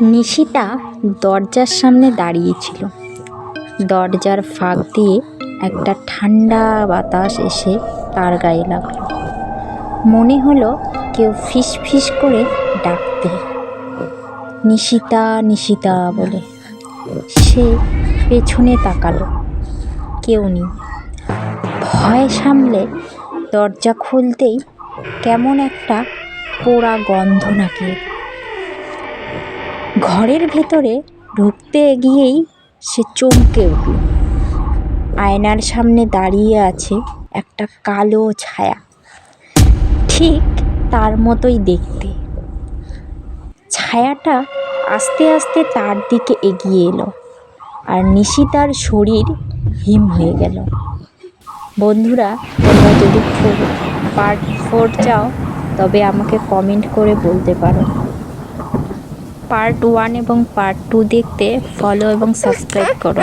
নিশিতা দরজার সামনে দাঁড়িয়েছিল। দরজার ফাঁক দিয়ে একটা ঠান্ডা বাতাস এসে তার গায়ে লাগল। মনে হলো কেউ ফিস ফিস করে ডাকতে। নিশিতা নিশিতা বলে। সে পেছনে তাকালো। কেউ নেই। ভয় সামলে দরজা খুলতেই কেমন একটা পোড়া গন্ধ নাকি। ঘরের ভেতরে ঢুকতে গিয়েই সে চমকে উঠল। আয়নার সামনে দাঁড়িয়ে আছে একটা কালো ছায়া। ঠিক তার মতোই দেখতে। ছায়াটা আস্তে আস্তে তার দিকে এগিয়ে এলো আর নিশিতার শরীর হিম হয়ে গেল। বন্ধুরা, তোমরা যদি পার্ট ফোর চাও, তবে আমাকে কমেন্ট করে বলতে পারো। পার্ট ওয়ান এবং পার্ট টু দেখতে ফলো এবং সাবস্ক্রাইব করো।